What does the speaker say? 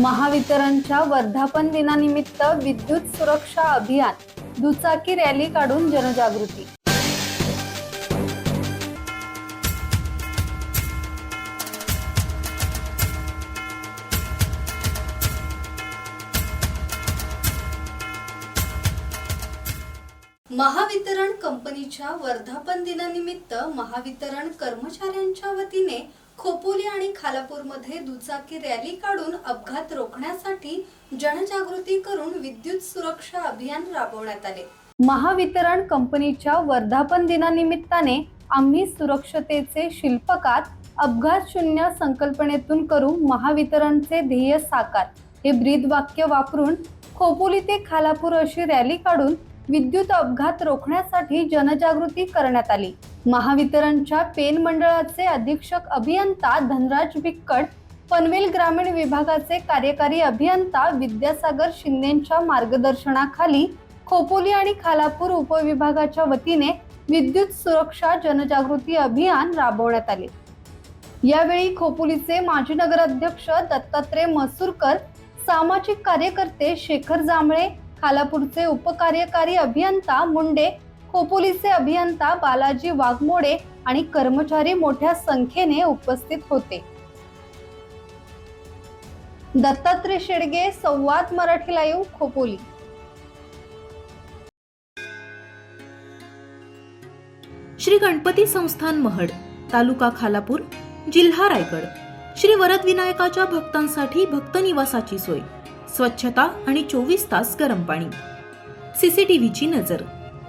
महावितरणच्या वर्धापन दिनानिमित्त विद्युत सुरक्षा अभियान दुचाकी रॅली काढून जनजागृती. महावितरण कंपनीच्या वर्धापन दिनानिमित्त महावितरण कर्मचाऱ्यांच्या वतीने खोपोली आणि खालापूरमध्ये दुचाकी रॅली काढून अपघात रोखण्यासाठी जनजागृती करून विद्युत सुरक्षा अभियान राबवण्यात आले. महावितरण कंपनीच्या वर्धापन दिनानिमित्ताने आम्ही सुरक्षतेचे शिल्पकार अपघात शून्य संकल्पनेतून करू महावितरणचे ध्येय साकार. हे ब्रीद वाक्य वापरून खोपोली ते खालापूर अशी रॅली काढून विद्युत अपघात रोखण्यासाठी जनजागृती करण्यात आली. महावितरणच्या पेन मंडळाचे अधीक्षक अभियंता धनराज विक्कड पनवेल ग्रामीण विभागाचे कार्यकारी अभियंता विद्यासागर शिंदेच्या मार्गदर्शनाखाली खोपोली आणि खालापूर उपविभागाच्या वतीने विद्युत सुरक्षा जनजागृती अभियान राबवण्यात आले. यावेळी खोपोलीचे माजी नगराध्यक्ष दत्तात्रय मसूरकर सामाजिक कार्यकर्ते शेखर जांभळे खालापूरचे उपकार्यकारी अभियंता मुंडे खोपोलीचे अभियंता बालाजी वाघमोडे आणि कर्मचारी मोठ्या संख्येने उपस्थित होते. दत्तात्रय शेडगे संवाद मराठी लाईव्ह खोपोली. श्री गणपती संस्थान महड तालुका खालापूर जिल्हा रायगड. श्री वरद विनायकाच्या भक्तांसाठी भक्त निवासाची सोय स्वच्छता आणि चोवीस तास गरम पाणी. सीसीटीव्हीची नजर.